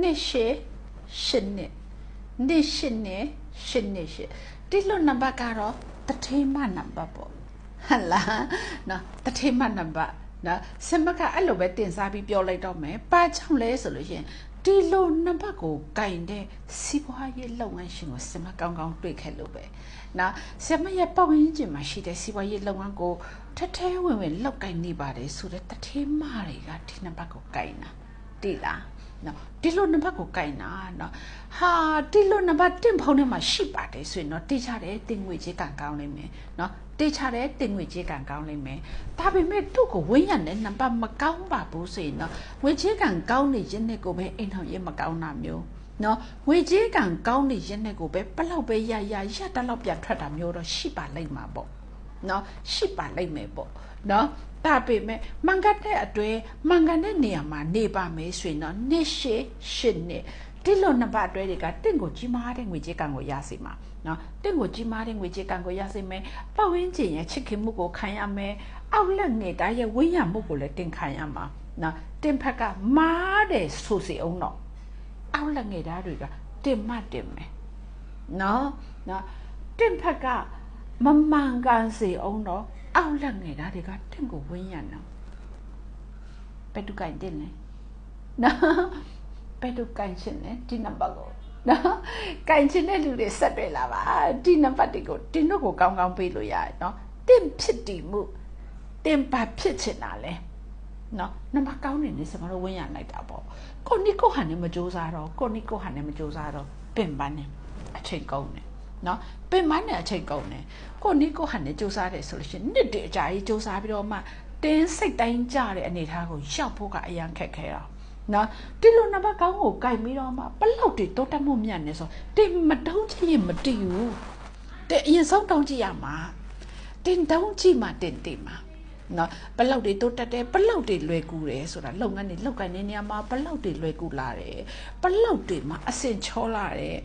နှစ်ရှစ်ရှစ်နှစ်နှစ်ရှစ်နှစ်ရှစ်နှစ်ရှစ်ဒီလိုနံပါတ်ကတော့တထေးမနံပါတ်ပေါ့ဟတ်လားနော်တထေးမနံပါတ်နော်စမကအဲ့လိုပဲတင်စားပြီးပြောလိုက်တော့မယ်ပါချောင်းလဲဆိုလို့ရှရင်ဒီလိုနံပါတ်ကိုကင်တဲ့စီးပွားရေးလုပ်ငန်းရှင်ကိုစမကောင်းကောင်းတွေ့ခဲ့လို့ပဲနော်စမရဲ့ပတ်ဝန်းကျင်မှာရှိတဲ့စီးပွားရေးလုပ်ငန်းကိုထထဲဝင်ဝင်လောက်ကင်နေပါတယ်ဆိုတဲ့တထေးမတွေကဒီနံပါတ်ကိုကင်တာ တိလားနော်ဒီလိုနံပါတ်ကိုကင်တာနော်ဟာဒီလိုနံပါတ်တင်ဖုန်းထဲမှာရှိပါတယ်ဆိုရင်တော့တေးချတယ်တင်ငွေကြေးကံကောင်းလိမ့်မယ်နော်တေးချတယ်တင်ငွေကြေးကံကောင်းလိမ့်မယ်ဒါပေမဲ့သူ့ကိုဝင်းရတဲ့နံပါတ်မကောင်းပါဘူးဆိုရင်တော့ငွေကြေးကံကောင်းနေခြင်းနဲ့ကိုပဲအိမ်ထောင်ရေးမကောင်းတာမျိုးနော်ငွေကြေးကံကောင်းနေခြင်းနဲ့ကိုပဲပလောက်ပဲရရရတလောက်ပြန်ထွက်တာမျိုးတော့ရှိပါလိမ့်မှာပေါ့နော်ရှိပါလိမ့်မယ်ပေါ့နော် ဒါပေမဲ့မန်ကန်တဲ့အတွေ့မန်ကန်တဲ့နေရာမှာနေပါမယ်ဆိုရင်တော့နှစ်ရှစ်ရှစ်နှစ်ဒီလိုနှစ်ပတ်အတွဲတွေကတင့်ကိုကြီးမားတဲ့ငွေကြေးကံကိုရစေမှာနော်တင့်ကိုကြီးမားတဲ့ငွေကြေးကံကိုရစေမယ်ပတ်ဝန်းကျင်ရဲ့ချစ်ခင်မှုကိုခံရမယ်အောက်လက်နေတာရဲ့ဝိညာဉ်မှုကိုလည်းတင်ခံရမှာနော်တင်ဖက်ကမားတယ်ဆိုစီအောင်တော့အောက်လက်ငယ်သားတွေကတင်မှတ်တင်မယ်နော်နော်တင်ဖက်ကမမှန်ကန်စေအောင်တော့ အောက်လက်ငယ်သားတွေကတင့်ကိုဝင်းရနော်ဘယ်သူကင်တင်လဲနော်ဘယ်သူကင်ရှင်လဲဒီနံပါတ်ကိုနော်ကင်ချင်တဲ့လူတွေဆက်တွေ့လာပါဒီနံပါတ်တွေကိုတင်းတို့ကိုကောင်းကောင်းပေးလို့ရတယ်နော်တင့်ဖြစ်တည်မှုတင်ပါဖြစ်ချင်တာလဲနော်နံပါတ်ကောင်းနေနေစမလို့ဝင်းရလိုက်တာပေါ့ကိုနိကိုဟန်နဲ့မကြိုးစားတော့ကိုနိကိုဟန်နဲ့မကြိုးစားတော့ပင်ပန်းနေအချိန်ကုန်နေ နော်ပင်ပန်းနေအချိန်ကုန်နေကိုနိကိုဟန်နဲ့ကြိုးစားတယ်ဆိုလို့ရှိရင်နှစ်တည်းအကြာကြီးကြိုးစားပြီးတော့မှတင်းစိတ်တိုင်းကြတဲ့အနေအထားကိုရောက်ဖို့ကအရန်ခက်ခဲတော့နော်ဒီလိုနံပါတ်ကောင်းကိုကြိုက်ပြီးတော့မှဘလောက်တွေတိုးတက်မှုမြတ်နေဆိုတင်မတုံးကြည့်ရင်မတည်ဘူးတဲ့အရင်ဆုံးတုံးကြည့်ရမှာတင်တုံးကြည့်မှတင်တင်မှာ နော်ဘလောက်တွေတိုးတက်တယ်ဘလောက်တွေလွယ်ကူတယ်ဆိုတာလုပ်ငန်းတွေလောက်ကိုင်းနေနေမှာဘလောက်တွေလွယ်ကူလာတယ်ဘလောက်တွေမှာအဆင်ချောလာတယ်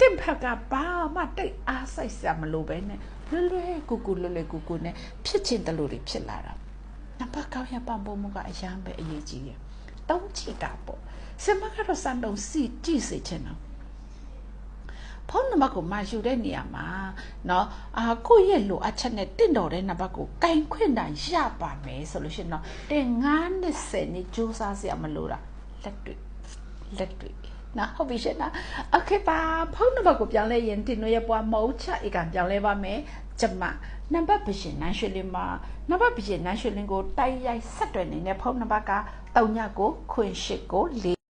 တင့်ဖက်ကဘာမှတိတ်အားစိုက်စရာမလိုပဲနဲ့လွယ်လွယ်ကူကူလွယ်လွယ်ကူကူနဲ့ဖြစ်ချင်တယ်လို့တွေဖြစ်လာတာနံပါတ်ကောင်းရပံ့ပိုးမှုကအရန်ပဲအရေးကြီးတယ်တုံးချီတာပေါ့စမကတော့စံတုံစီကြည့်စေချင်တော့ ဖုန်းနံပါတ်ကိုမှယူတဲ့နေရာမှာเนาะအာကိုယ့်ရဲ့လိုအပ်ချက်နဲ့တင့်တော်တဲ့နံပါတ်ကိုကင်ခွင့်တိုင်ရပါမယ်ဆိုလို့ရှိရင်တော့တင်9နှစ်10နှစ်စူးစမ်းစရာမလိုတာလက်တွေ့လက်တွေ့နော်ဟုတ်ပြီရှင်နော်โอเคပါဖုန်းနံပါတ်ကိုပြောင်းလဲရင်တင်တို့ရဲ့ပွားမဟုတ်ချဧကန်ပြောင်းလဲပါမယ်ကျမနံပါတ်ပရှင်နန်းရွှေလင်းမှာနံပါတ်ပရှင်နန်းရွှေလင်းကိုတိုက်ရိုက်ဆက်တွယ်နေတဲ့ဖုန်းနံပါတ်က39ကိုခွင်8ကို4